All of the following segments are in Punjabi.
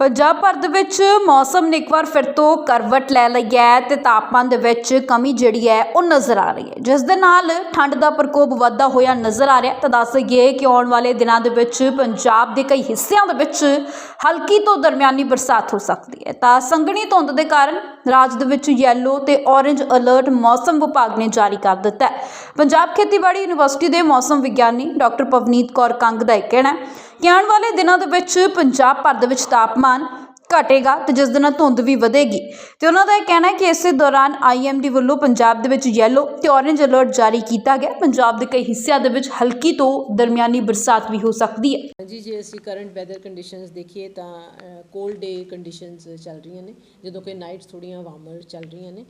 ਪੰਜਾਬ ਭਰ ਦੇ ਵਿੱਚ ਮੌਸਮ ਨੇ ਇੱਕ ਵਾਰ ਫਿਰ ਤੋਂ ਕਰਵਟ ਲੈ ਲਈ ਹੈ ਤੇ ਤਾਪਮਾਨ ਦੇ ਵਿੱਚ ਕਮੀ ਜਿਹੜੀ ਹੈ ਉਹ ਨਜ਼ਰ ਆ ਰਹੀ ਹੈ। ਜਿਸ ਦੇ ਨਾਲ ਠੰਡ ਦਾ ਪ੍ਰਕੋਪ ਵੱਧਦਾ ਹੋਇਆ ਨਜ਼ਰ ਆ ਰਿਹਾ ਤਾਂ ਦੱਸ ਦਈਏ ਕਿ ਆਉਣ ਵਾਲੇ ਦਿਨਾਂ ਦੇ ਵਿੱਚ ਪੰਜਾਬ ਦੇ ਕਈ ਹਿੱਸਿਆਂ ਦੇ ਵਿੱਚ ਹਲਕੀ ਤੋਂ ਦਰਮਿਆਨੀ ਬਰਸਾਤ ਹੋ ਸਕਦੀ ਹੈ। ਤਾਂ ਸੰਘਣੀ ਧੁੰਦ ਦੇ ਕਾਰਨ ਰਾਜ ਦੇ ਵਿੱਚ ਯੈਲੋ ਤੇ ਔਰੇਂਜ ਅਲਰਟ ਮੌਸਮ ਵਿਭਾਗ ਨੇ ਜਾਰੀ ਕਰ ਦਿੱਤਾ ਹੈ। ਪੰਜਾਬ ਖੇਤੀਬਾੜੀ ਯੂਨੀਵਰਸਿਟੀ ਦੇ ਮੌਸਮ ਵਿਗਿਆਨੀ ਡਾਕਟਰ ਪਵਨੀਤ ਕੌਰ ਕੰਗ ਦਾ ਇਹ ਕਹਿਣਾ ਹੈ, ਕਿ ਆਉਣ ਵਾਲੇ ਦਿਨਾਂ ਦੇ ਵਿੱਚ ਪੰਜਾਬ ਭਰ ਦੇ ਵਿੱਚ ਤਾਪਮਾਨ ਘਟੇਗਾ ਤੇ ਜਿਸ ਦੇ ਨਾਲ ਧੁੰਦ ਵੀ ਵਧੇਗੀ। ਤੇ ਉਹਨਾਂ ਦਾ ਇਹ ਕਹਿਣਾ ਹੈ ਕਿ ਇਸੇ ਦੌਰਾਨ ਆਈਐਮਡੀ ਵੱਲੋਂ ਪੰਜਾਬ ਦੇ ਵਿੱਚ ਯੈਲੋ ਤੇ ਔਰੇਂਜ ਅਲਰਟ ਜਾਰੀ ਕੀਤਾ ਗਿਆ। ਪੰਜਾਬ ਦੇ ਕਈ ਹਿੱਸਿਆਂ ਦੇ ਵਿੱਚ ਹਲਕੀ ਤੋਂ ਦਰਮਿਆਨੀ ਬਰਸਾਤ ਵੀ ਹੋ ਸਕਦੀ ਹੈ। ਜੀ ਜੇ ਅਸੀਂ ਕਰੰਟ ਵੈਦਰ ਕੰਡੀਸ਼ਨਸ ਦੇਖੀਏ ਤਾਂ ਕੋਲਡ ਡੇ ਕੰਡੀਸ਼ਨਸ ਚੱਲ ਰਹੀਆਂ ਨੇ, ਜਦੋਂ ਕਿ ਨਾਈਟਸ ਥੋੜੀਆਂ ਵਾਰਮਰ ਚੱਲ ਰਹੀਆਂ ਨੇ।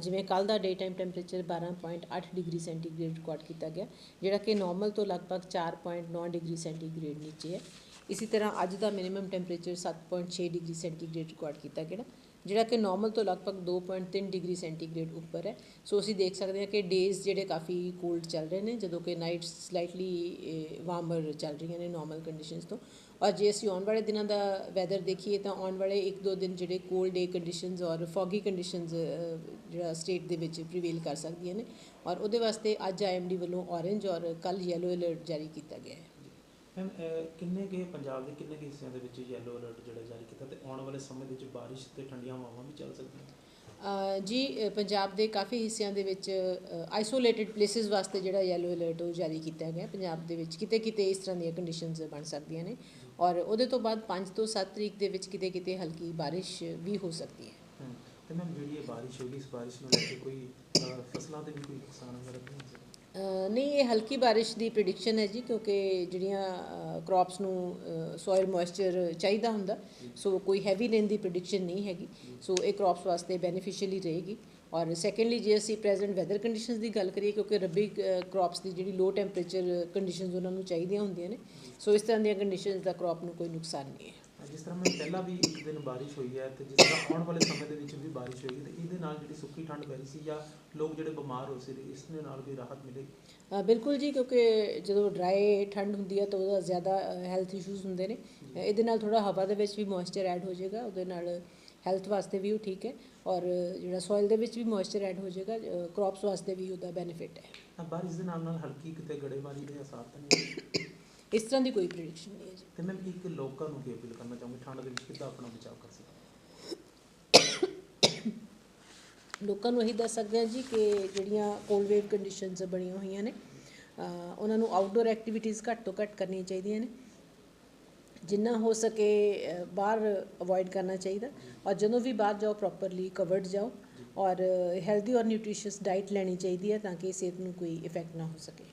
ਜਿਵੇਂ ਕੱਲ ਦਾ day time temperature 12.8 degree centigrade record ਕੀਤਾ ਗਿਆ, ਜਿਹੜਾ ਕਿ ਨਾਰਮਲ ਤੋਂ ਲਗਭਗ 4.9 ਡਿਗਰੀ ਸੈਂਟੀਗ੍ਰੇਡ ਨੀਚੇ ਹੈ। ਇਸੇ ਤਰ੍ਹਾਂ ਅੱਜ ਦਾ minimum temperature 7.6 degree centigrade record ਕੀਤਾ ਗਿਆ, ਜਿਹੜਾ ਕਿ ਨਾਰਮਲ ਤੋਂ ਲਗਭਗ 2.3 ਡਿਗਰੀ ਸੈਂਟੀਗ੍ਰੇਡ ਉੱਪਰ ਹੈ। ਸੋ ਅਸੀਂ ਦੇਖ ਸਕਦੇ ਹਾਂ ਕਿ ਡੇਜ਼ ਜਿਹੜੇ ਕਾਫੀ ਕੋਲਡ ਚੱਲ ਰਹੇ ਨੇ, ਜਦੋਂ ਕਿ ਨਾਈਟਸ ਸਲਾਈਟਲੀ ਵਾਰਮਰ ਚੱਲ ਰਹੀਆਂ ਨੇ ਨਾਰਮਲ ਕੰਡੀਸ਼ਨਸ ਤੋਂ। ਔਰ ਜੇ ਅਸੀਂ ਆਉਣ ਵਾਲੇ ਦਿਨਾਂ ਦਾ ਵੈਦਰ ਦੇਖੀਏ ਤਾਂ ਆਉਣ ਵਾਲੇ 1-2 ਦਿਨ ਜਿਹੜੇ ਕੋਲਡ ਡੇ ਕੰਡੀਸ਼ਨਸ ਔਰ ਫੌਗੀ ਕੰਡੀਸ਼ਨਸ ਜਿਹੜਾ ਸਟੇਟ ਦੇ ਵਿੱਚ ਪ੍ਰੀਵੇਲ ਕਰ ਸਕਦੀਆਂ ਨੇ। ਔਰ ਉਹਦੇ ਵਾਸਤੇ ਅੱਜ ਆਈਐਮਡੀ ਵੱਲੋਂ ਔਰੇਂਜ ਔਰ ਕੱਲ ਯੈਲੋ ਅਲਰਟ ਜਾਰੀ ਕੀਤਾ ਗਿਆ ਹੈ। ਮੈਮ ਕਿੰਨੇ ਕੇ ਪੰਜਾਬ ਦੇ ਕਿੰਨੇ ਕੁ ਹਿੱਸਿਆਂ ਦੇ ਵਿੱਚ ਯੈਲੋ ਅਲਰਟ ਜਿਹੜਾ ਜਾਰੀ ਕੀਤਾ ਤੇ ਆਉਣ ਵਾਲੇ ਸਮੇਂ ਦੇ ਵਿੱਚ ਬਾਰਿਸ਼ ਤੇ ਠੰਡੀਆਂ ਹਵਾਵਾਂ ਵੀ ਚੱਲ ਸਕਦੀਆਂ? ਜੀ ਪੰਜਾਬ ਦੇ ਕਾਫੀ ਹਿੱਸਿਆਂ ਦੇ ਵਿੱਚ ਆਈਸੋਲੇਟਿਡ ਪਲੇਸਿਸ ਵਾਸਤੇ ਜਿਹੜਾ ਯੈਲੋ ਅਲਰਟ ਉਹ ਜਾਰੀ ਕੀਤਾ ਗਿਆ ਪੰਜਾਬ ਦੇ ਵਿੱਚ। ਕਿਤੇ ਕਿਤੇ ਇਸ ਤਰ੍ਹਾਂ ਦੀਆਂ ਕੰਡੀਸ਼ਨਸ ਬਣ ਸਕਦੀਆਂ ਨੇ ਔਰ ਉਹਦੇ ਤੋਂ ਬਾਅਦ 5 ਤੋਂ 7 ਤਰੀਕ ਦੇ ਵਿੱਚ ਕਿਤੇ ਕਿਤੇ ਹਲਕੀ ਬਾਰਿਸ਼ ਵੀ ਹੋ ਸਕਦੀ ਹੈ। ਤੇ ਮੈਮ ਜਿਹੜੀ ਇਹ ਬਾਰਿਸ਼ ਹੋਗੀ ਇਸ ਬਾਰਿਸ਼ ਨੂੰ ਲੈ ਕੇ ਕੋਈ ਫਸਲਾਂ ਤੇ ਵੀ ਕੋਈ ਨੁਕਸਾਨ ਵਗੈਰਾ ਨਹੀਂ ਹੋ ਸਕਦਾ? ਨਹੀਂ, ਇਹ ਹਲਕੀ ਬਾਰਿਸ਼ ਦੀ ਪ੍ਰੈਡਿਕਸ਼ਨ ਹੈ ਜੀ, ਕਿਉਂਕਿ ਜਿਹੜੀਆਂ ਕ੍ਰੌਪਸ ਨੂੰ ਸੋਇਲ ਮੋਇਸਚਰ ਚਾਹੀਦਾ ਹੁੰਦਾ। ਸੋ ਕੋਈ ਹੈਵੀ ਰੇਨ ਦੀ ਪ੍ਰੈਡਿਕਸ਼ਨ ਨਹੀਂ ਹੈਗੀ। ਸੋ ਇਹ ਕ੍ਰੌਪਸ ਵਾਸਤੇ ਬੈਨੀਫੀਸ਼ੀਅਲੀ ਰਹੇਗੀ। ਔਰ ਸੈਕੰਡਲੀ ਜੇ ਅਸੀਂ ਪ੍ਰੈਜ਼ੈਂਟ ਵੈਦਰ ਕੰਡੀਸ਼ਨਸ ਦੀ ਗੱਲ ਕਰੀਏ, ਕਿਉਂਕਿ ਰੱਬੀ ਕ੍ਰੌਪਸ ਦੀ ਜਿਹੜੀ ਲੋ ਟੈਂਪਰੇਚਰ ਕੰਡੀਸ਼ਨਸ ਉਹਨਾਂ ਨੂੰ ਚਾਹੀਦੀਆਂ ਹੁੰਦੀਆਂ ਨੇ। ਸੋ ਇਸ ਤਰ੍ਹਾਂ ਦੀਆਂ ਕੰਡੀਸ਼ਨਸ ਦਾ ਕ੍ਰੌਪ ਨੂੰ ਕੋਈ ਨੁਕਸਾਨ ਨਹੀਂ ਹੈ। ਜਿਸ ਤਰ੍ਹਾਂ ਮੈਂ ਪਹਿਲਾਂ ਵੀ ਇੱਕ ਦਿਨ ਬਾਰਿਸ਼ ਹੋਈ ਹੈ ਤੇ ਜਿਸ ਤਰ੍ਹਾਂ ਆਉਣ ਵਾਲੇ ਸਮੇਂ ਦੇ ਵਿੱਚ ਵੀ ਬਾਰਿਸ਼ ਹੋਏਗੀ ਤੇ ਇਹਦੇ ਨਾਲ ਜਿਹੜੀ ਸੁੱਕੀ ਠੰਡ ਪੈ ਰਹੀ ਸੀ ਜਾਂ ਲੋਕ ਜਿਹੜੇ ਬਿਮਾਰ ਹੋ ਸੀ ਇਸ ਦੇ ਨਾਲ ਵੀ ਰਾਹਤ ਮਿਲੇਗੀ ਬਿਲਕੁਲ ਜੀ ਕਿਉਂਕਿ ਜਦੋਂ ਡਰਾਈ ਠੰਡ ਹੁੰਦੀ ਹੈ ਤਾਂ ਉਹਦਾ ਜ਼ਿਆਦਾ ਹੈਲਥ ਇਸ਼ੂਜ਼ ਹੁੰਦੇ ਨੇ। ਇਹਦੇ ਨਾਲ ਥੋੜਾ ਹਵਾ ਦੇ ਵਿੱਚ ਵੀ ਮੋਇਸਚਰ ਐਡ ਹੋ ਜਾਏਗਾ ਉਹਦੇ ਨਾਲ ਹੈਲਥ ਵਾਸਤੇ ਵੀ ਉਹ ਠੀਕ ਹੈ ਔਰ ਜਿਹੜਾ ਸੋਇਲ ਦੇ ਵਿੱਚ ਵੀ ਮੋਇਸਚਰ ਐਡ ਹੋ ਜਾਏਗਾ ਕ੍ਰੌਪਸ ਵਾਸਤੇ ਵੀ ਉਹਦਾ ਬੈਨੀਫਿਟ ਹੈ। ਬਾਰਿਸ਼ ਦੇ ਨਾਲ ਨਾਲ ਹਲਕੀ ਕਿਤੇ ਗੜੇਮਾਰੀ ਦੇ ਅਸਰ ਤਾਂ ਨਹੀਂ। ਇਸ ਤਰ੍ਹਾਂ ਦੀ ਕੋਈ ਪ੍ਰੈਡਿਕਸ਼ਨ ਨਹੀਂ ਹੈ ਜੀ। ਤੇ ਮੈਮ ਇੱਕ ਲੋਕਾਂ ਨੂੰ ਕੀ ਅਪੀਲ ਕਰਨਾ ਚਾਹੂੰਗੀ? ਠੰਡ ਦੇ ਵਿੱਚ ਕਿੱਦਾਂ ਆਪਣਾ ਬਚਾਅ ਕਰ ਸਕਣ ਲੋਕਾਂ ਨੂੰ ਇਹੀ ਦੱਸ ਸਕਦੇ ਹਾਂ ਜੀ ਕਿ ਜਿਹੜੀਆਂ ਕੋਲਡ ਵੇਵ ਕੰਡੀਸ਼ਨਸ ਬਣੀਆਂ ਹੋਈਆਂ ਨੇ ਉਹਨਾਂ ਨੂੰ ਆਊਟਡੋਰ ਐਕਟੀਵਿਟੀਜ਼ ਘੱਟ ਤੋਂ ਘੱਟ ਕਰਨੀਆਂ ਚਾਹੀਦੀਆਂ ਨੇ। ਜਿੰਨਾ ਹੋ ਸਕੇ ਬਾਹਰ ਅਵੋਇਡ ਕਰਨਾ ਚਾਹੀਦਾ ਔਰ ਜਦੋਂ ਵੀ ਬਾਹਰ ਜਾਓ ਪ੍ਰੋਪਰਲੀ ਕਵਰਡ ਜਾਓ ਔਰ ਹੈਲਦੀ ਔਰ ਨਿਊਟ੍ਰੀਸ਼ੀਅਸ ਡਾਈਟ ਲੈਣੀ ਚਾਹੀਦੀ ਹੈ ਤਾਂ ਕਿ ਸਿਹਤ ਨੂੰ ਕੋਈ ਇਫੈਕਟ ਨਾ ਹੋ ਸਕੇ।